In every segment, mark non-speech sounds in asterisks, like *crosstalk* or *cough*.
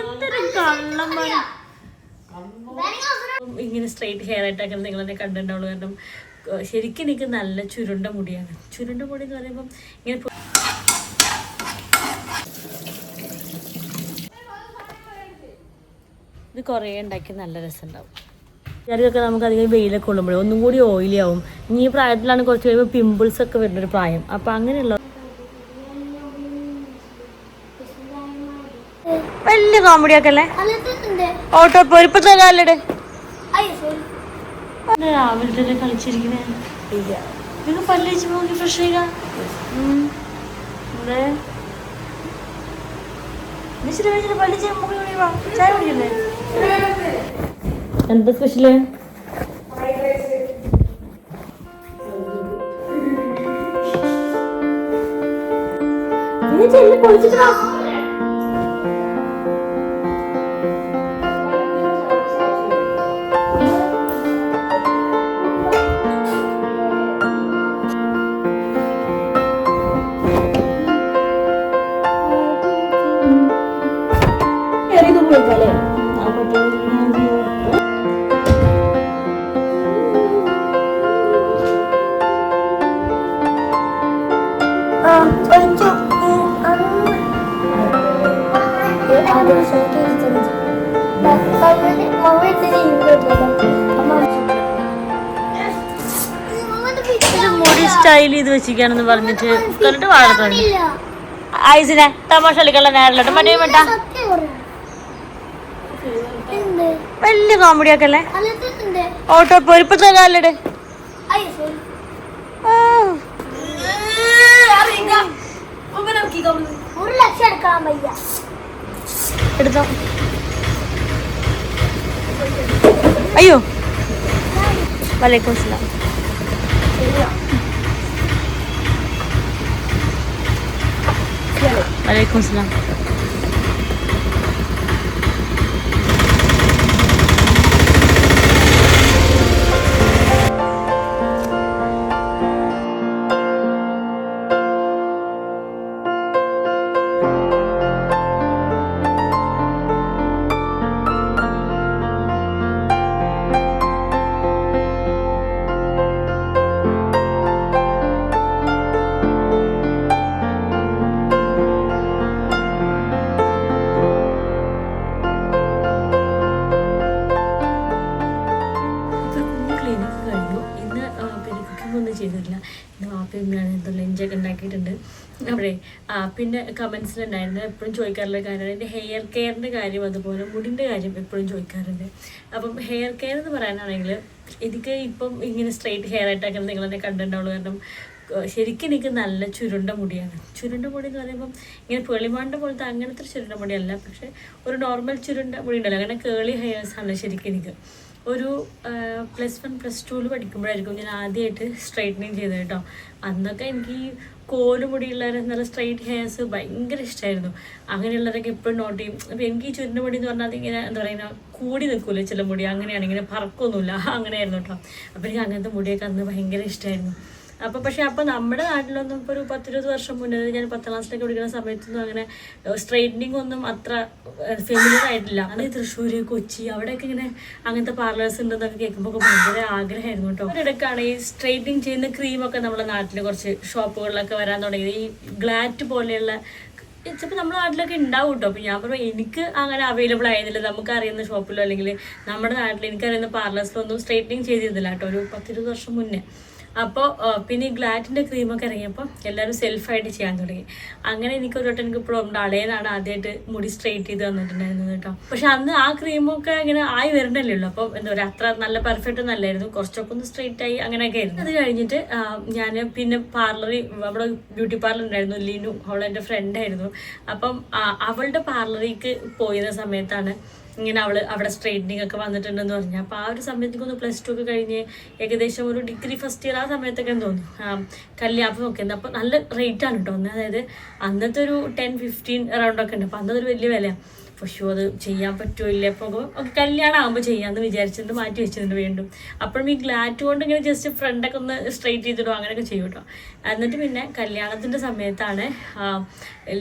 എന്തൊരു കള്ളന്മാര് ഇങ്ങനെ straight hair ആയിട്ടൊക്കെ നിങ്ങൾ എന്നെ കണ്ടിട്ടുണ്ടാവുള്ളൂ. കാരണം ശരിക്കും എനിക്ക് നല്ല ചുരുണ്ട മുടിയാണ്. ചുരുണ്ട മുടി എന്ന് പറയുമ്പം ഇങ്ങനെ ഇത് കുറേ ഉണ്ടാക്കി നല്ല രസമുണ്ടാവും ചിലരൊക്കെ നമുക്ക് അധികം വെയിലൊക്കെ കൊള്ളുമ്പോഴേ ഒന്നും കൂടി ഓയിലി ആവും. ഇനി പ്രായത്തിലാണ് കുറച്ച് കഴിയുമ്പോൾ പിമ്പിൾസ് ഒക്കെ വരുന്നൊരു പ്രായം. അപ്പം അങ്ങനെയുള്ള വലിയ കോമഡി ഒക്കെ അല്ലേ? ഓട്ടോ പൊരുപ്പത്തെ കാലിട് രാവിലെ തന്നെ നിങ്ങൾ പല്ലേച്ച് നോക്കി ഫ്രഷ് ചെയ്യുക. എന്തേ വിളിച്ചിട്ട് വിളിച്ചിട്ട് ഇത് മുടി സ്റ്റൈൽ ചെയ്ത് വെച്ചിരിക്കാണെന്ന് പറഞ്ഞിട്ട് കണ്ടിട്ട് വാഴത്തോന്നി ഐസിനെ തമാശ കളിക്കുള്ള നേരിലോട്ട് മറ്റേ വേണ്ട വലിയ കോമഡി ഒക്കെ അല്ലേ ഓട്ടോ പൊരിപ്പത്തെ കാലിട് ഒരു ലക്ഷം എടുക്കാൻ വയ്യ എടുത്തോ. അയ്യോ. വലൈക്കും സ്ലാം വലൈക്കും സ്ലാം പിന്നെ കമൻസിലുണ്ടായിരുന്നു എപ്പോഴും ചോദിക്കാറുള്ള കാര്യമാണ്. എന്റെ ഹെയർ കെയറിന്റെ കാര്യം അതുപോലെ മുടിന്റെ കാര്യം എപ്പോഴും ചോദിക്കാറുണ്ട്. അപ്പം ഹെയർ കെയർ എന്ന് പറയാനാണെങ്കിൽ എനിക്ക് ഇപ്പം ഇങ്ങനെ സ്ട്രെയിറ്റ് ഹെയർ ആയിട്ടൊക്കെ നിങ്ങൾ എന്നെ കണ്ടിട്ടുണ്ടാവുള്ളൂ. കാരണം ശരിക്കും എനിക്ക് നല്ല ചുരുണ്ട മുടിയാണ്. ചുരുണ്ട മുടി എന്ന് പറയുമ്പം ഇങ്ങനെ പേളിമാണ്ട പോലത്തെ അങ്ങനത്തെ ചുരുണ്ട മുടിയല്ല. പക്ഷെ ഒരു നോർമൽ ചുരുണ്ട മുടി ഉണ്ടല്ലോ അങ്ങനെ കേളി ഹെയർസ് ആണ് ശരിക്കും എനിക്ക്. ഒരു പ്ലസ് വൺ പ്ലസ് ടുവിൽ പഠിക്കുമ്പോഴായിരിക്കും ഞാൻ ആദ്യമായിട്ട് സ്ട്രൈറ്റനിങ് ചെയ്തത് കേട്ടോ. അന്നൊക്കെ എനിക്ക് ഈ കോലുമുടിയുള്ളവരെ നല്ല സ്ട്രൈറ്റ് ഹെയർസ് ഭയങ്കര ഇഷ്ടമായിരുന്നു അങ്ങനെയുള്ളവരൊക്കെ എപ്പോഴും നോട്ട് ചെയ്യും. അപ്പോൾ എനിക്ക് ഈ ചുരുണ്ട മുടി എന്ന് പറഞ്ഞാൽ അതിങ്ങനെ എന്താ പറയുക കൂടി നിൽക്കില്ല ചില മുടി അങ്ങനെയാണ് ഇങ്ങനെ പറക്കൊന്നുമില്ല. അങ്ങനെയായിരുന്നു കേട്ടോ. അപ്പോൾ എനിക്ക് അങ്ങനത്തെ മുടിയൊക്കെ അന്ന് ഭയങ്കര ഇഷ്ടമായിരുന്നു അപ്പോൾ പക്ഷേ അപ്പോൾ നമ്മുടെ നാട്ടിലൊന്നും ഇപ്പോൾ ഒരു പത്തിരുപത് വർഷം മുന്നേ ഞാൻ പത്താം ക്ലാസ്സിലൊക്കെ പഠിക്കുന്ന സമയത്തൊന്നും അങ്ങനെ സ്ട്രെയിറ്റനിങ് ഒന്നും അത്ര ഫെമിലിയർ ആയിട്ടില്ല. അത് തൃശ്ശൂർ കൊച്ചി അവിടെയൊക്കെ ഇങ്ങനെ അങ്ങനത്തെ പാർലേഴ്സ് ഉണ്ടെന്നൊക്കെ കേൾക്കുമ്പോൾ ഭയങ്കര ആഗ്രഹമായിരുന്നു കേട്ടോ. ഒരിടക്കാണ് ഈ സ്ട്രെയിറ്റനിങ് ചെയ്യുന്ന ക്രീമൊക്കെ നമ്മുടെ നാട്ടിൽ കുറച്ച് ഷോപ്പുകളിലൊക്കെ വരാൻ തുടങ്ങിയത്. ഈ ഗ്ലാറ്റ് പോലെയുള്ള ചിലപ്പോൾ നമ്മുടെ നാട്ടിലൊക്കെ ഉണ്ടാവും കേട്ടോ. അപ്പോൾ ഞാൻ പറഞ്ഞു എനിക്ക് അങ്ങനെ അവൈലബിൾ ആയിരുന്നില്ല. നമുക്ക് അറിയുന്ന ഷോപ്പിലോ അല്ലെങ്കിൽ നമ്മുടെ നാട്ടിൽ എനിക്കറിയുന്ന പാർലേഴ്സിലൊന്നും സ്ട്രെയിറ്റനിങ് ചെയ്തിരുന്നില്ല കേട്ടോ. ഒരു പത്തിരുപത് വർഷം മുന്നേ. അപ്പോൾ പിന്നെ ഈ ഗ്ലാറ്റിന്റെ ക്രീമൊക്കെ ഇറങ്ങിയപ്പോൾ എല്ലാവരും സെൽഫായിട്ട് ചെയ്യാൻ തുടങ്ങി. അങ്ങനെ എനിക്ക് ഒരു വട്ടം എനിക്ക് ഇപ്പോഴും അളയനാണ് ആദ്യമായിട്ട് മുടി സ്ട്രെയിറ്റ് ചെയ്ത് തന്നിട്ടുണ്ടായിരുന്നത് കേട്ടോ. പക്ഷെ അന്ന് ആ ക്രീമൊക്കെ ഇങ്ങനെ ആയി വരണ്ടല്ലേ ഉള്ളൂ. അപ്പോൾ എന്താ പറയുക അത്ര നല്ല പെർഫെക്റ്റ് നല്ലായിരുന്നു കുറച്ചൊക്കെ ഒന്ന് സ്ട്രെയിറ്റ് ആയി അങ്ങനെയൊക്കെ ആയിരുന്നു. അത് കഴിഞ്ഞിട്ട് ഞാൻ പിന്നെ പാർലറിൽ അവിടെ ബ്യൂട്ടി പാർലർ ഉണ്ടായിരുന്നു. ലിനു അവളെന്റെ ഫ്രണ്ടായിരുന്നു അപ്പം അവളുടെ പാർലറിലേക്ക് പോയിരുന്ന സമയത്താണ് ഇങ്ങനെ അവൾ അവിടെ സ്ട്രെയിറ്റനിങ് ഒക്കെ വന്നിട്ടുണ്ടെന്ന് പറഞ്ഞു. അപ്പോൾ ആ ഒരു സമയത്തേക്ക് ഒന്ന് പ്ലസ് ടു ഒക്കെ കഴിഞ്ഞ് ഏകദേശം ഒരു ഡിഗ്രി ഫസ്റ്റ് ഇയർ ആ സമയത്തൊക്കെ തോന്നുന്നു. കല്യാണം ഒക്കെ അപ്പോൾ നല്ല റേറ്റ് ആണ് കേട്ടോ അതായത് അന്നത്തെ ഒരു ടെൻ ഫിഫ്റ്റീൻ അറൗണ്ട് ഒക്കെ ഉണ്ട്. അപ്പോൾ ഒരു വലിയ വിലയാണ് പക്ഷേ അത് ചെയ്യാൻ പറ്റുമോ ഇല്ല അപ്പോൾ കല്യാണം ആകുമ്പോൾ ചെയ്യാമെന്ന് വിചാരിച്ചിട്ട് മാറ്റി വെച്ചിട്ടുണ്ട് വീണ്ടും. അപ്പോഴും ഈ ഗ്ലാറ്റ് കൊണ്ട് ഇങ്ങനെ ജസ്റ്റ് ഫ്രണ്ടൊക്കെ ഒന്ന് സ്ട്രെയിറ്റ് ചെയ്തിടും അങ്ങനെയൊക്കെ ചെയ്യും കേട്ടോ. എന്നിട്ട് പിന്നെ കല്യാണത്തിന്റെ സമയത്താണ്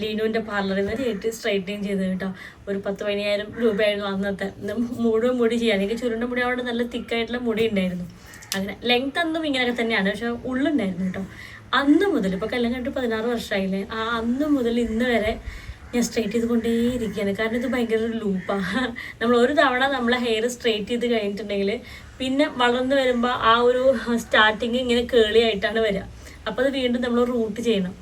ലീനുവിന്റെ പാർലറിൽ നിന്ന് ചെയ്തിട്ട് സ്ട്രൈറ്റനിങ് ചെയ്തത് കേട്ടോ. ഒരു പത്ത് പതിനായിരം രൂപയായിരുന്നു അന്നത്തെ. മുഴുവൻ മുടി ചെയ്യാൻ. എനിക്ക് ചുരുണ്ട മുടി അവിടെ നല്ല തിക്കായിട്ടുള്ള മുടി ഉണ്ടായിരുന്നു. അങ്ങനെ ലെങ്ത് അന്നും ഇങ്ങനെയൊക്കെ തന്നെയാണ്. പക്ഷെ ഉള്ളുണ്ടായിരുന്നു കേട്ടോ. അന്ന് മുതൽ ഇപ്പോൾ കല്യാണം കണ്ടിട്ട് പതിനാറ് വർഷമായില്ലേ ആ അന്ന് മുതൽ ഇന്ന് വരെ ഞാൻ സ്ട്രൈറ്റ് ചെയ്ത് കൊണ്ടേയിരിക്കുകയാണ് കാരണം ഇത് ഭയങ്കര ഒരു ലൂപ്പാണ് നമ്മൾ ഒരു തവണ നമ്മളെ ഹെയർ സ്ട്രൈറ്റ് ചെയ്ത് കഴിഞ്ഞിട്ടുണ്ടെങ്കിൽ പിന്നെ വളർന്നു വരുമ്പോൾ ആ ഒരു സ്റ്റാർട്ടിങ് ഇങ്ങനെ കേളി ആയിട്ടാണ് വരിക അപ്പോൾ അത് വീണ്ടും നമ്മൾ റൂട്ട് ചെയ്യണം.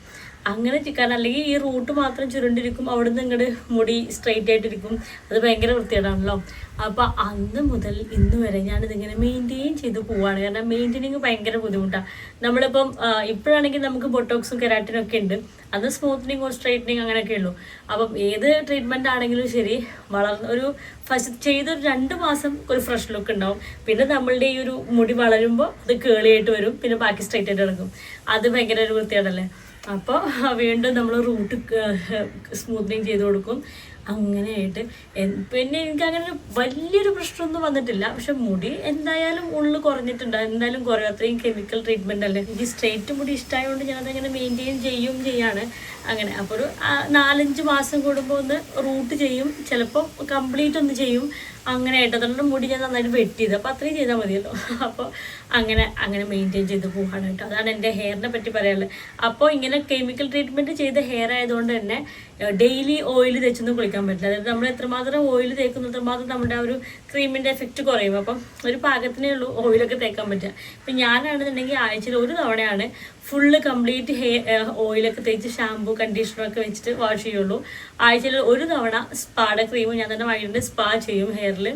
അങ്ങനെ ചിക്കാൻ അല്ലെങ്കിൽ ഈ റൂട്ട് മാത്രം ചുരുണ്ടിരിക്കും അവിടുന്ന് ഇങ്ങോട്ട് മുടി സ്ട്രെയിറ്റ് ആയിട്ടിരിക്കും. അത് ഭയങ്കര വൃത്തികേടാണല്ലോ. അപ്പോൾ അന്ന് മുതൽ ഇന്ന് വരെ ഞാനിതിങ്ങനെ മെയിന്റെയിൻ ചെയ്ത് പോവാണ്. കാരണം മെയിന്റെയിനിങ് ഭയങ്കര ബുദ്ധിമുട്ടാണ് നമ്മളിപ്പം ഇപ്പോഴാണെങ്കിൽ നമുക്ക് ബൊട്ടോക്സും കെരാറ്റിനും ഒക്കെ ഉണ്ട്. അത് സ്മൂത്തനിങ് ഒരു സ്ട്രൈറ്റനിങ് അങ്ങനെയൊക്കെ ഉള്ളൂ. അപ്പം ഏത് ട്രീറ്റ്മെന്റ് ആണെങ്കിലും ശരി വളർന്ന ഒരു ഫസ്റ്റ് ചെയ്തൊരു രണ്ട് മാസം ഒരു ഫ്രഷ് ലുക്ക് ഉണ്ടാവും. പിന്നെ നമ്മളുടെ ഈ ഒരു മുടി വളരുമ്പോൾ അത് കേളിയായിട്ട് വരും. പിന്നെ ബാക്കി സ്ട്രൈറ്റ് ആയിട്ട് ഇറങ്ങും. അത് ഭയങ്കര ഒരു വൃത്തിയാണല്ലേ അപ്പോൾ വീണ്ടും നമ്മൾ റൂട്ട് സ്മൂത്തനിങ് ചെയ്ത് കൊടുക്കും. അങ്ങനെയായിട്ട് പിന്നെ എനിക്ക് അങ്ങനെ വലിയൊരു പ്രശ്നമൊന്നും വന്നിട്ടില്ല. പക്ഷെ മുടി എന്തായാലും ഉള്ളിൽ കുറഞ്ഞിട്ടുണ്ട്. എന്തായാലും കുറയും. അത്രയും കെമിക്കൽ ട്രീറ്റ്മെന്റ് അല്ലേ? എനിക്ക് സ്ട്രെയിറ്റ് മുടി ഇഷ്ടമായതുകൊണ്ട് ഞാനതങ്ങനെ മെയിന്റെയിൻ ചെയ്യും ചെയ്യാണ്. അങ്ങനെ. അപ്പോൾ ഒരു നാലഞ്ച് മാസം കൂടുമ്പോൾ ഒന്ന് റൂട്ട് ചെയ്യും. ചിലപ്പോൾ കംപ്ലീറ്റ് ഒന്ന് ചെയ്യും. അങ്ങനെ അതുകൊണ്ട് മുടി ഞാൻ നന്നായിട്ട് വെട്ടിയത്. അപ്പോൾ അത്രയും ചെയ്താൽ മതിയല്ലോ. *laughs* അപ്പോൾ അങ്ങനെ അങ്ങനെ മെയിന്റെയിൻ ചെയ്ത് പോവാണ് കേട്ടോ. അതാണ് എന്റെ ഹെയറിനെ പറ്റി പറയാനുള്ളത് അപ്പോൾ ഇങ്ങനെ കെമിക്കൽ ട്രീറ്റ്മെന്റ് ചെയ്ത ഹെയർ ആയതുകൊണ്ട് തന്നെ ഡെയിലി ഓയിൽ തേച്ചൊന്നും കുളിക്കാൻ പറ്റില്ല. അതായത് നമ്മൾ എത്രമാത്രം ഓയിൽ തേക്കുന്നു അത്രമാത്രം നമ്മുടെ ആ ഒരു ക്രീമിന്റെ എഫക്റ്റ് കുറയും. അപ്പം ഒരു പാകത്തിനേ ഉള്ളൂ ഓയിലൊക്കെ തേക്കാൻ പറ്റുക. ഇപ്പം ഞാനാണെന്നുണ്ടെങ്കിൽ ആഴ്ചയിൽ ഒരു തവണയാണ് ഫുള്ള് കംപ്ലീറ്റ് ഹെയർ ഓയിലൊക്കെ തേച്ച് ഷാമ്പു കണ്ടീഷണറൊക്കെ വെച്ചിട്ട് വാഷ് ചെയ്യുള്ളൂ. ആഴ്ചയിൽ ഒരു തവണ സ്പാടെ ക്രീം ഞാൻ തന്നെ വാങ്ങിയിട്ട് സ്പാ ചെയ്യും ഹെയറിൽ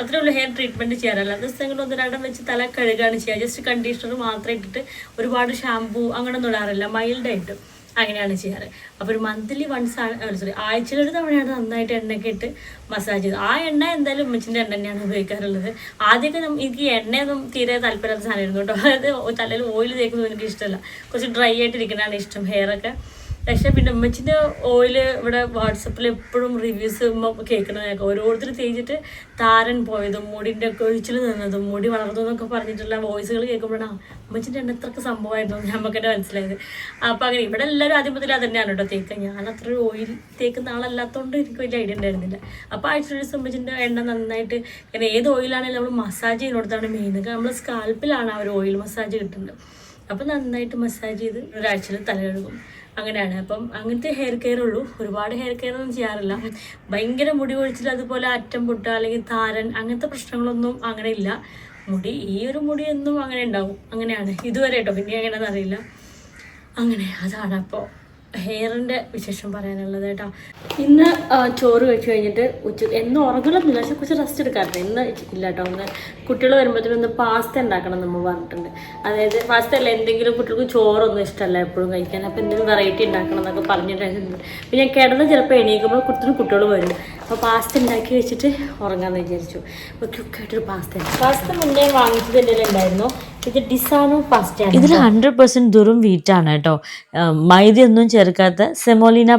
അത്രേ ഉള്ളൂ ഹെയർ ട്രീറ്റ്മെന്റ് ചെയ്യാറല്ല ദിവസങ്ങളിൽ ഒന്ന് രണ്ടും വെച്ച് തല കഴുകാണ് ചെയ്യുക. ജസ്റ്റ് കണ്ടീഷണർ മാത്രം ഇട്ടിട്ട് ഒരുപാട് ഷാമ്പൂ അങ്ങനെ ഒന്നും ഇടാറില്ല മൈൽഡായിട്ട് അങ്ങനെയാണ് ചെയ്യാറ്. അപ്പോൾ ഒരു മന്ത്ലി വൺസ് ആണ് സോറി ആഴ്ചയിൽ ഒരു തവണയാണ് നന്നായിട്ട് എണ്ണയൊക്കെ ഇട്ട് മസാജ് ചെയ്ത്. ആ എണ്ണ എന്തായാലും ഉമ്മച്ചിന്റെ എണ്ണ തന്നെയാണ് ഉപയോഗിക്കാറുള്ളത്. ആദ്യമൊക്കെ എനിക്ക് എണ്ണയൊന്നും തീരെ താല്പര്യമില്ലാത്ത സാധനമായിരുന്നു കേട്ടോ. അതായത് തലയിൽ ഓയിൽ തേക്കുന്നത് എനിക്ക് ഇഷ്ടമല്ല. കുറച്ച് ഡ്രൈ ആയിട്ടിരിക്കുന്നതാണ് ഇഷ്ടം ഹെയറൊക്കെ പക്ഷേ പിന്നെ ഉമ്മച്ചിന്റെ ഓയിൽ ഇവിടെ വാട്സപ്പിൽ എപ്പോഴും റിവ്യൂസ് കേൾക്കണതൊക്കെ ഓരോരുത്തർ തേഞ്ഞിട്ട് താരൻ പോയതും മുടിന്റെ ഒക്കെ ഒഴിച്ചിൽ നിന്നതും മുടി വളർന്നതെന്നൊക്കെ പറഞ്ഞിട്ടുള്ള വോയിസുകൾ കേൾക്കുമ്പോഴാണ് ഉമ്മച്ചിന്റെ എണ്ണ എത്രക്ക് സംഭവമായിരുന്നു നമുക്ക് തന്നെ മനസ്സിലായത്. അപ്പോൾ അങ്ങനെ ഇവിടെ എല്ലാവരും ആദ്യം മുതൽ അതന്നെയാണ് തന്നെയാണ് കേട്ടോ തേക്കുക. ഞാൻ അത്ര ഓയിൽ തേക്കുന്ന ആളല്ലാത്തതുകൊണ്ട് എനിക്ക് വലിയ ഐഡിയ ഉണ്ടായിരുന്നില്ല. അപ്പോൾ ആഴ്ച ഒരു ദിവസം ഉമ്മച്ചിന്റെ എണ്ണ നന്നായിട്ട് ഇങ്ങനെ ഏത് ഓയിലാണെങ്കിലും നമ്മൾ മസാജ് ചെയ്യുന്നിടത്താണ് മെയിൻ നമ്മൾ സ്കാൽപ്പിലാണ് ആ ഒരു ഓയിൽ മസാജ് കിട്ടുന്നത്. അപ്പം നന്നായിട്ട് മസാജ് ചെയ്ത് ഒരാഴ്ചയിൽ തല കഴുകും അങ്ങനെയാണ്. അപ്പം അങ്ങനത്തെ ഹെയർ കെയർ ഉള്ളൂ. ഒരുപാട് ഹെയർ കെയർ ഒന്നും ചെയ്യാറില്ല. ഭയങ്കര മുടി കൊഴിച്ചിട്ട് അതുപോലെ അറ്റം പൊട്ടുക അല്ലെങ്കിൽ താരൻ അങ്ങനത്തെ പ്രശ്നങ്ങളൊന്നും അങ്ങനെ ഇല്ല. മുടി ഈ ഒരു മുടി എന്നും അങ്ങനെ ഉണ്ടാവും. അങ്ങനെയാണ്. ഇതുവരെ കേട്ടോ. പിന്നെ എങ്ങനെയാണെന്ന് അറിയില്ല. അങ്ങനെ അതാണ് അപ്പോൾ. ഹെയറിന്റെ വിശേഷം പറയാനുള്ളത് കേട്ടോ. ഇന്ന് ചോറ് കഴിച്ചു കഴിഞ്ഞിട്ട് ഉച്ച എന്നും ഉറങ്ങലൊന്നുമില്ല പക്ഷെ കുറച്ച് റെസ്റ്റ് എടുക്കാറുണ്ട്. ഇന്ന് ഇല്ല കേട്ടോ. ഒന്ന് കുട്ടികൾ വരുമ്പോഴത്തേനും ഒന്ന് പാസ്ത ഉണ്ടാക്കണം നമ്മൾ പറഞ്ഞിട്ടുണ്ട്. അതായത് പാസ്ത അല്ല എന്തെങ്കിലും കുട്ടികൾക്ക് ചോറൊന്നും ഇഷ്ടമല്ല എപ്പോഴും കഴിക്കാൻ. അപ്പോൾ എന്തെങ്കിലും വെറൈറ്റി ഉണ്ടാക്കണം എന്നൊക്കെ പറഞ്ഞിട്ടുണ്ട്. അപ്പോൾ ഞാൻ കിടന്ന് ചിലപ്പോൾ എണീക്കുമ്പോൾ കുട്ടിന് കുട്ടികൾ വരും. അപ്പോൾ പാസ്ത ഉണ്ടാക്കി വെച്ചിട്ട് ഉറങ്ങാമെന്ന് വിചാരിച്ചു. അപ്പോൾ ക്യുക്കായിട്ടൊരു പാസ്ത പാസ്ത മുന്നേ വാങ്ങിച്ചത് എന്റെ ഉണ്ടായിരുന്നു? ഇത് ഡിസാനോ ഇതിൽ ഹൺഡ്രഡ് പെർസെന്റ് ദുറും വീറ്റാണ് കേട്ടോ. മൈദയൊന്നും ചേർക്കാത്ത സെമോലിന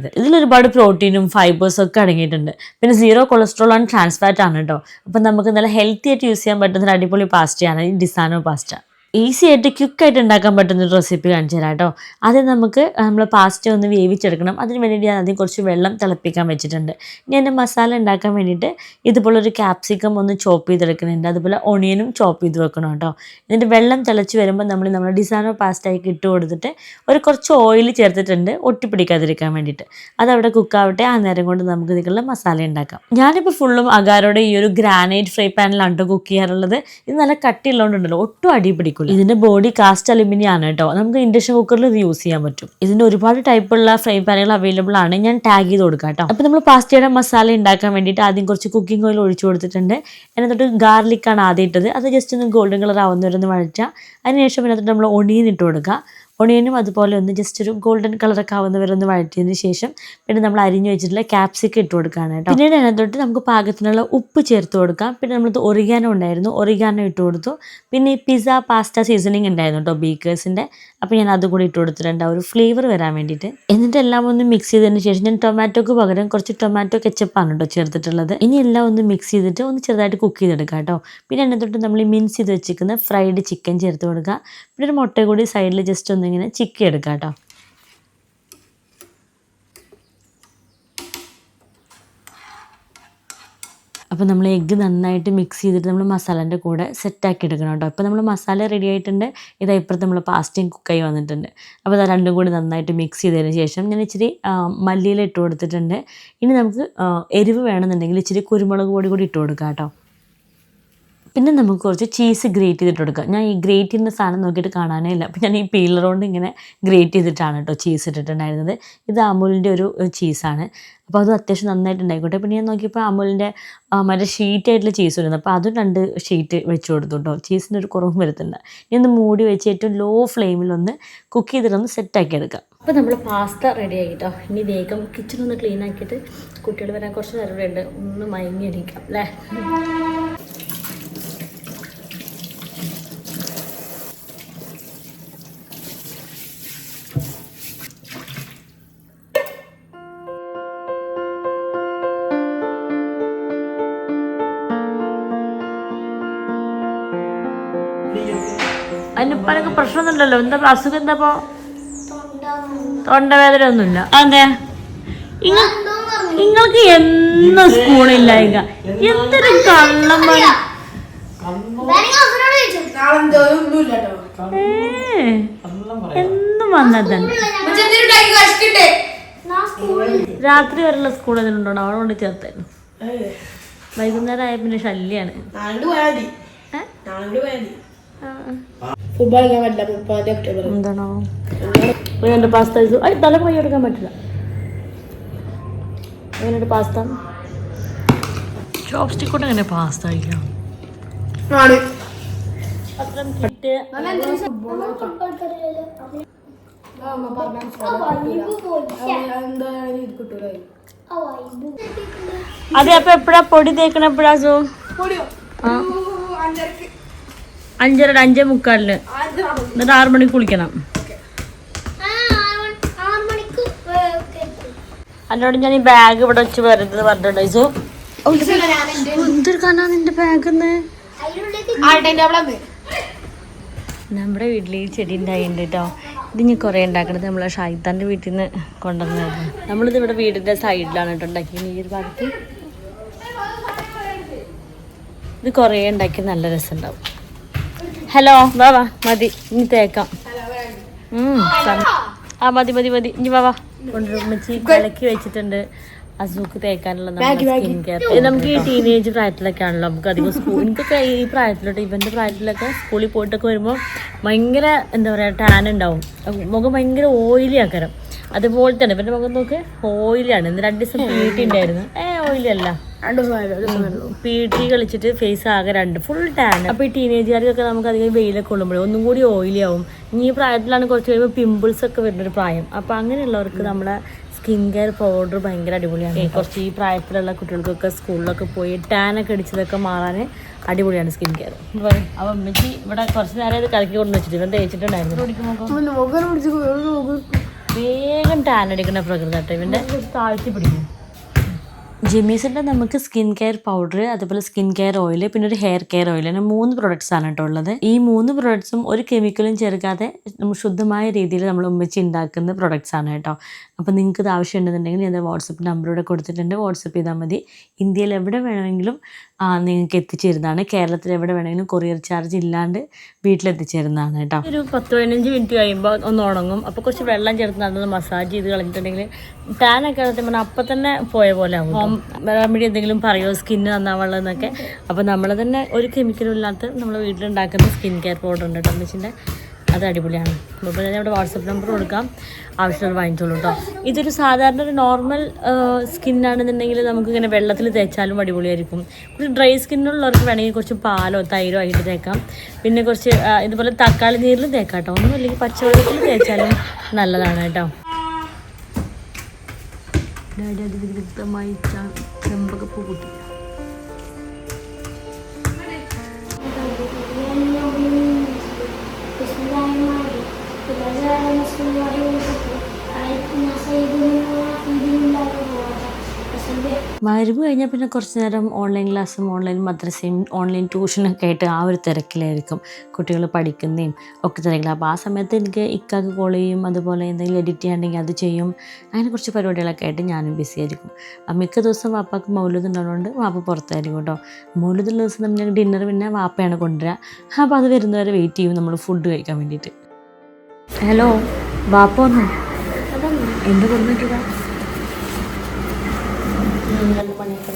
ഇത് ഇതിൽ ഒരുപാട് പ്രോട്ടീനും ഫൈബേഴ്സും ഒക്കെ അടങ്ങിയിട്ടുണ്ട്. പിന്നെ സീറോ കൊളസ്ട്രോൾ ആൻഡ് ട്രാൻസ്ഫാറ്റ് ആണ് കേട്ടോ. അപ്പം നമുക്ക് നല്ല ഹെൽത്തി ആയിട്ട് യൂസ് ചെയ്യാൻ പറ്റുന്ന ഒരു അടിപൊളി പാസ്റ്റയാണ് ഈ ഡിസാനോ പാസ്റ്റ. ഈസി ആയിട്ട് ക്വിക്കായിട്ട് ഉണ്ടാക്കാൻ പറ്റുന്ന ഒരു റെസിപ്പി കാണിച്ചു തരാം കേട്ടോ ആദ്യം നമുക്ക് നമ്മൾ പാസ്റ്റ ഒന്ന് വേവിച്ചെടുക്കണം. അതിന് വേണ്ടിയിട്ട് ഞാൻ ആദ്യം കുറച്ച് വെള്ളം തിളപ്പിക്കാൻ വെച്ചിട്ടുണ്ട്. ഞാൻ എന്റെ മസാല ഉണ്ടാക്കാൻ വേണ്ടിയിട്ട് ഇതുപോലെ ഒരു ക്യാപ്സിക്കം ഒന്ന് ചോപ്പ് ചെയ്തെടുക്കുന്നുണ്ട്. അതുപോലെ ഒണിയനും ചോപ്പ് ചെയ്ത് വെക്കണം കേട്ടോ എന്നിട്ട് വെള്ളം തിളച്ച് വരുമ്പോൾ നമ്മൾ നമ്മുടെ ഡിസാനോ പാസ്റ്റയ്ക്ക് ഇട്ട് കൊടുത്തിട്ട് ഒരു കുറച്ച് ഓയിൽ ചേർത്തിട്ടുണ്ട് ഒട്ടിപ്പിടിക്കാതിരിക്കാൻ വേണ്ടിയിട്ട്. അതവിടെ കുക്കാവട്ടെ ആ നേരം കൊണ്ട് നമുക്ക് ഇതിലുള്ള മസാല ഉണ്ടാക്കാം. ഞാനിപ്പോൾ ഫുള്ളും അകാരോടെ ഈ ഒരു ഗ്രാനൈറ്റ് ഫ്രൈ പാനിലാണ് കുക്ക് ചെയ്യാറുള്ളത്. ഇത് നല്ല കട്ടിയുള്ളതുകൊണ്ടുണ്ടല്ലോ ഒട്ടും അടി പിടിക്കില്ല ഇതിന്റെ ബോഡി കാസ്റ്റ് അലുമിനിയം ആണ് കേട്ടോ നമുക്ക് ഇൻഡക്ഷൻ കുക്കറിൽ ഇത് യൂസ് ചെയ്യാൻ പറ്റും. ഇതിന്റെ ഒരുപാട് ടൈപ്പുള്ള ഫ്രൈ പാനുകൾ അവൈലബിൾ ആണ്. ഞാൻ ടാഗ് ചെയ്ത് കൊടുക്കാം കേട്ടോ അപ്പൊ നമ്മൾ പാസ്റ്റയുടെ മസാല ഉണ്ടാക്കാൻ വേണ്ടിയിട്ട് ആദ്യം കുറച്ച് കുക്കിംഗ് ഓയിൽ ഒഴിച്ചു കൊടുത്തിട്ടുണ്ട്. അതിനകത്തോട്ട് ഗാർലിക്കാണ് ആദ്യം ഇട്ടത്. അത് ജസ്റ്റ് ഒന്ന് ഗോൾഡൻ കളർ ആവുന്നവരൊന്ന് വഴറ്റുക അതിനുശേഷം അതിനകത്തോട്ട് നമ്മൾ ഒണിയൻ ഇട്ട് കൊടുക്കുക ഒണിയനും അതുപോലെ ഒന്ന് ജസ്റ്റ് ഒരു ഗോൾഡൻ കളറൊക്കെ ആവുന്നവരെ ഒന്ന് വഴറ്റിയതിന് ശേഷം പിന്നെ നമ്മൾ അരിഞ്ഞു വെച്ചിട്ടുള്ള ക്യാപ്സിക്കം ഇട്ട് കൊടുക്കുകയാണ് കേട്ടോ. പിന്നീട് അതിനകത്തോട്ട് നമുക്ക് പാകത്തിനുള്ള ഉപ്പ് ചേർത്ത് കൊടുക്കാം. പിന്നെ നമ്മൾ ഒറിഗാനോ ഉണ്ടായിരുന്നു. ഒറിഗാനോ ഇട്ട് കൊടുത്തു. പിന്നെ ഈ പിസ്സ പാസ്ത സീസണിങ് ഉണ്ടായിരുന്നു കേട്ടോ ബീക്കേഴ്സിന്റെ അപ്പോൾ ഞാൻ അതും കൂടി ഇട്ട് കൊടുത്തിട്ടുണ്ട്. ആ ഒരു ഫ്ലേവർ വരാൻ വേണ്ടിയിട്ട്. എന്നിട്ട് എല്ലാം ഒന്ന് മിക്സ് ചെയ്തതിന് ശേഷം ഞാൻ ടൊമാറ്റോക്ക് പകരം കുറച്ച് ടൊമാറ്റോ കെച്ചപ്പാണ് കേട്ടോ ചേർത്തിട്ടുള്ളത്. ഇനി എല്ലാം ഒന്ന് മിക്സ് ചെയ്തിട്ട് ഒന്ന് ചെറുതായിട്ട് കുക്ക് ചെയ്തെടുക്കാം കേട്ടോ. പിന്നെ അതിനകത്തോട്ട് നമ്മൾ ഈ മിൻസ് ചെയ്ത് വെച്ചിരിക്കുന്ന ഫ്രൈഡ് ചിക്കൻ ചേർത്ത് കൊടുക്കുക. പിന്നെ ഒരു മുട്ട കൂടി സൈഡിൽ ജസ്റ്റ് ഒന്ന് ഇങ്ങനെ ചിക്കി എടുക്കാം കേട്ടോ. അപ്പോൾ നമ്മൾ എഗ്ഗ് നന്നായിട്ട് മിക്സ് ചെയ്തിട്ട് നമ്മൾ മസാലേന്റെ കൂടെ സെറ്റാക്കി എടുക്കണം കേട്ടോ. അപ്പോൾ നമ്മൾ മസാല റെഡി ആയിട്ടുണ്ട്. ഇതാ ഇപ്പുറത്ത് നമ്മൾ പാസ്റ്റയും കുക്കായി വന്നിട്ടുണ്ട്. അപ്പോൾ അത് രണ്ടും കൂടി നന്നായിട്ട് മിക്സ് ചെയ്തതിന് ശേഷം ഞാൻ ഇച്ചിരി മല്ലിയില ഇട്ട് കൊടുത്തിട്ടുണ്ട്. ഇനി നമുക്ക് എരിവ് വേണമെന്നുണ്ടെങ്കിൽ ഇച്ചിരി കുരുമുളക് പൊടി കൂടി ഇട്ട് കൊടുക്കാം കേട്ടോ. പിന്നെ നമുക്ക് കുറച്ച് ചീസ് ഗ്രേറ്റ് ചെയ്തിട്ട് കൊടുക്കാം. ഞാൻ ഈ ഗ്രേറ്റ് ചെയ്യുന്ന സാധനം നോക്കിയിട്ട് കാണാനേ ഇല്ല. അപ്പോൾ ഞാൻ ഈ പീലർ കൊണ്ട് ഇങ്ങനെ ഗ്രേറ്റ് ചെയ്തിട്ടാണ് കേട്ടോ ചീസ് ഇട്ടിട്ടുണ്ടായിരുന്നത്. ഇത് അമൂലിന്റെ ഒരു ചീസാണ് അപ്പോൾ അത് അത്യാവശ്യം നന്നായിട്ട് ഉണ്ടായിക്കോട്ടെ. പിന്നെ ഞാൻ നോക്കിയപ്പോൾ അമൂലിന്റെ മറ്റേ ഷീറ്റായിട്ടുള്ള ചീസ് വരുന്നത്. അപ്പോൾ അതും രണ്ട് ഷീറ്റ് വെച്ച് കൊടുത്തു കേട്ടോ. ചീസിന്റെ ഒരു കുറവും വരുത്തുന്നുണ്ട് ഇനി ഒന്ന് മൂടി വെച്ച് ഏറ്റവും ലോ ഫ്ലെയിമിൽ ഒന്ന് കുക്ക് ചെയ്തിട്ടൊന്ന് സെറ്റാക്കി എടുക്കാം. അപ്പോൾ നമ്മൾ പാസ്ത റെഡി ആയിട്ടോ ഇനി വേഗം കിച്ചൺ ഒന്ന് ക്ലീൻ ആക്കിയിട്ട് കുട്ടികൾ വരാൻ കുറച്ച് നേരം ഉണ്ട്. ഒന്ന് മയങ്ങി അടിക്കാം അല്ലേ? അതിന് പലക്ക് പ്രശ്നമൊന്നുമില്ലല്ലോ. എന്താ അസുഖം എന്താ ഇപ്പോൾ തൊണ്ടവേദന ഒന്നുമില്ല. അതെ. നിങ്ങൾക്ക് എന്നും സ്കൂളില്ല എന്തൊരു കള്ളം എന്നും വന്നതന്നെ രാത്രി വരെയുള്ള സ്കൂൾ ഉണ്ടോ അവിടെ കൊണ്ട് ചേർത്തായിരുന്നു വൈകുന്നേരം ആയ പിന്നെ ശല്യാണ്. ഫുട്ബോൾ കളിക്കാൻ പറ്റില്ല മുപ്പത് ഒക്ടോബർ എന്താണോ രണ്ട് പാസ്ത ഇത് അയ്യ തല പോയി എടുക്കാൻ പറ്റില്ല. അതിനൊരു പാസ്ത ചോപ്സ്റ്റിക് കൊണ്ട് എങ്ങനെ പാസ്ത കഴിക്കാം? ആണ്. അതെ അപ്പൊ എപ്പോഴാ പൊടി തേക്കണ എപ്പോഴാ സോ? ആ. അഞ്ചര അഞ്ചേ മുക്കാലിന്. എന്നിട്ട് ആറു മണിക്ക് കുളിക്കണം. എന്നോട് ഞാൻ ഈ ബാഗ് ഇവിടെ വെച്ച് വരുന്നത് പറഞ്ഞിട്ടുണ്ടോ നിന്റെ നമ്മുടെ വീട്ടിൽ ഈ ചെടി ഉണ്ടായിട്ടുണ്ട് കേട്ടോ ഇത് ഇനി കുറേ ഉണ്ടാക്കണത് നമ്മളെ ഷായിത്താന്റെ വീട്ടിൽ നിന്ന് കൊണ്ടുവന്നതായിരുന്നു നമ്മളിത് ഇവിടെ വീടിന്റെ സൈഡിലാണ് കേട്ടോ ഉണ്ടാക്കിയത്. ഈ ഒരു ഭാഗത്ത് ഇത് കുറേ ഉണ്ടാക്കി നല്ല രസമുണ്ടാവും. ഹലോ വാ വാ മതി. ഇനി തേക്കാം. ആ മതി മതി മതി. ഇനി വാ വാ. കൊണ്ടുവരുമ്പച്ചി കലക്കി വെച്ചിട്ടുണ്ട്. അസൂക്ക് തേക്കാനുള്ള സ്കിൻ കെയർ നമുക്ക് ഈ ടീനേജ് പ്രായത്തിലൊക്കെ ആണല്ലോ. നമുക്ക് അധികം സ്കൂൾ എനിക്കൊക്കെ ഈ പ്രായത്തിലോട്ട് ഇവന്റെ പ്രായത്തിലൊക്കെ സ്കൂളിൽ പോയിട്ടൊക്കെ വരുമ്പോൾ ഭയങ്കര എന്താ പറയാ ടാൻ ഉണ്ടാവും. മുഖം ഭയങ്കര ഓയിലി ആക്കാരം. അതുപോലെ തന്നെ ഇവന്റെ മുഖം നോക്ക് ഓയിലാണ് ഇന്ന് രണ്ട് ദിവസം ടി ഉണ്ടായിരുന്നു. ഏ ഓയിലി അല്ല. പി ടി കളിച്ചിട്ട് ഫേസ് ആകെ രണ്ട് ഫുൾ ടാൻ അപ്പോൾ ഈ ടീനേജുകാർക്കൊക്കെ നമുക്ക് അധികം വെയിലൊക്കെ കൊള്ളുമ്പോഴേ ഒന്നും കൂടി ഓയിലി ആവും. ഇനി ഈ പ്രായത്തിലാണ് കുറച്ച് കഴിയുമ്പോൾ പിമ്പിൾസ് ഒക്കെ വരുന്നൊരു പ്രായം. അപ്പോൾ അങ്ങനെയുള്ളവർക്ക് നമ്മുടെ സ്കിൻ കെയർ പൗഡർ ഭയങ്കര അടിപൊളിയാണ്. കുറച്ച് ഈ പ്രായത്തിലുള്ള കുട്ടികൾക്കൊക്കെ സ്കൂളിലൊക്കെ പോയി ടാൻ ഒക്കെ അടിച്ചതൊക്കെ മാറാൻ അടിപൊളിയാണ് സ്കിൻ കെയർ അപ്പോൾ അമ്മച്ചി ഇവിടെ കുറച്ച് നേരം ഇത് കലക്കി കൊണ്ട് വെച്ചിട്ട് ഇവൻ തേച്ചിട്ടുണ്ടായിരുന്നു. വേഗം ടാൻ അടിക്കുന്ന പ്രകൃതി ഇവന്റെ താഴ്ത്തി പിടിക്കും. ജിമ്മീസിന്റെ നമുക്ക് സ്കിൻ കെയർ പൗഡർ അതുപോലെ സ്കിൻ കെയർ ഓയിൽ പിന്നെ ഒരു ഹെയർ കെയർ ഓയിൽ അങ്ങനെ മൂന്ന് പ്രൊഡക്ട്സ് ആണ് കേട്ടോ ഉള്ളത്. ഈ മൂന്ന് പ്രൊഡക്ട്സും ഒരു കെമിക്കലും ചേർക്കാതെ നമ്മൾ ശുദ്ധമായ രീതിയിൽ നമ്മൾ ഉമ്മച്ചി ഉണ്ടാക്കുന്ന പ്രൊഡക്ട്സ് ആണ് കേട്ടോ. അപ്പോൾ നിങ്ങൾക്ക് ഇത് ആവശ്യമുണ്ടെന്നുണ്ടെങ്കിൽ ഞാൻ വാട്സപ്പ് നമ്പർ ഇവിടെ കൊടുത്തിട്ടുണ്ട്. വാട്സപ്പ് ചെയ്താൽ മതി. ഇന്ത്യയിൽ എവിടെ വേണമെങ്കിലും നിങ്ങൾക്ക് എത്തിച്ചേരുന്നതാണ്. കേരളത്തിൽ എവിടെ വേണമെങ്കിലും കൊറിയർ ചാർജ് ഇല്ലാണ്ട് വീട്ടിലെത്തിച്ചേരുന്നതാണ് കേട്ടോ. ഒരു പത്ത് പതിനഞ്ച് മിനിറ്റ് കഴിയുമ്പോൾ ഒന്ന് ഉണങ്ങും. അപ്പോൾ കുറച്ച് വെള്ളം ചേർത്ത് നല്ലൊന്ന് മസാജ് ചെയ്ത് കളഞ്ഞിട്ടുണ്ടെങ്കിൽ ടാനൊക്കെ പറഞ്ഞാൽ അപ്പം തന്നെ പോയ പോലെ ആവും ഹോം റെമഡി എന്തെങ്കിലും പറയുമോ സ്കിന്ന് നന്നാവുള്ളത് എന്നൊക്കെ. അപ്പോൾ നമ്മൾ തന്നെ ഒരു കെമിക്കലും ഇല്ലാത്ത നമ്മൾ വീട്ടിലുണ്ടാക്കുന്ന സ്കിൻ കെയർ പൗഡർ ഉണ്ട് കേട്ടോ അമ്മച്ചിന്റെ അത് അടിപൊളിയാണ് അപ്പോൾ ഞാൻ ഇവിടെ വാട്സപ്പ് നമ്പർ കൊടുക്കാം ആവശ്യമുള്ള വാങ്ങിച്ചോളൂ കേട്ടോ ഇതൊരു സാധാരണ ഒരു നോർമൽ സ്കിന്നാണെന്നുണ്ടെങ്കിൽ നമുക്ക് ഇങ്ങനെ വെള്ളത്തിൽ തേച്ചാലും അടിപൊളിയായിരിക്കും കുറച്ച് ഡ്രൈ സ്കിന്നുള്ളവർക്ക് വേണമെങ്കിൽ കുറച്ച് പാലോ തൈരോ ആയിട്ട് തേക്കാം പിന്നെ കുറച്ച് ഇതുപോലെ തക്കാളി നീരിലും തേക്കാം കേട്ടോ ഒന്നും അല്ലെങ്കിൽ പച്ചവെള്ളത്തിൽ തേച്ചാലും നല്ലതാണ് കേട്ടോ ഡാഡി മരുവ് കഴിഞ്ഞാൽ പിന്നെ കുറച്ച് നേരം ഓൺലൈൻ ക്ലാസ്സും ഓൺലൈൻ മദ്രസയും ഓൺലൈൻ ട്യൂഷനൊക്കെ ആയിട്ട് ആ ഒരു തിരക്കിലായിരിക്കും കുട്ടികൾ പഠിക്കുന്നതും ഒക്കെ തിരക്കില്ല അപ്പോൾ ആ സമയത്ത് എനിക്ക് ഇക്കാക്ക് കോൾ ചെയ്യും അതുപോലെ എന്തെങ്കിലും എഡിറ്റ് ചെയ്യാണ്ടെങ്കിൽ അത് ചെയ്യും. അങ്ങനെ കുറച്ച് പരിപാടികളൊക്കെ ആയിട്ട് ഞാനും ബിസി ആയിരിക്കും. മിക്ക ദിവസം വാപ്പാക്ക് മൗലൂദ് ഉണ്ടാവുന്നതുകൊണ്ട് വാപ്പ പുറത്തായിരിക്കും കേട്ടോ. മൗലൂദുള്ള ദിവസം നമ്മൾ ഡിന്നർ പിന്നെ വാപ്പയാണ് കൊണ്ടുവരിക അപ്പോൾ അത് വരുന്നവരെ വെയിറ്റ് ചെയ്യും നമ്മൾ ഫുഡ് കഴിക്കാൻ വേണ്ടിയിട്ട്. ഹലോ വാപ്പ വന്നു? എന്ത് കൊണ്ടുവന്നിട്ടാ നല്ല പണിയൊക്കെ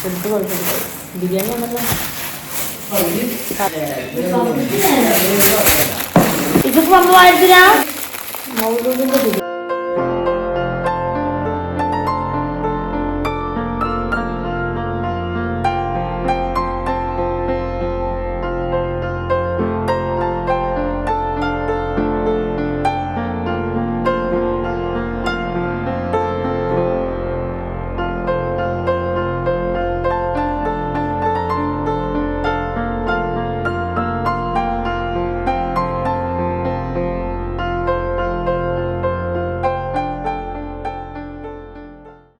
ഫുഡ് കുഴപ്പമില്ല ബിരിയാണി ഉണ്ടല്ലോ ഇതിപ്പോ അമ്മ വായിച്ചില്ല മൗലൂദിന്റെ ബിരിയാണി.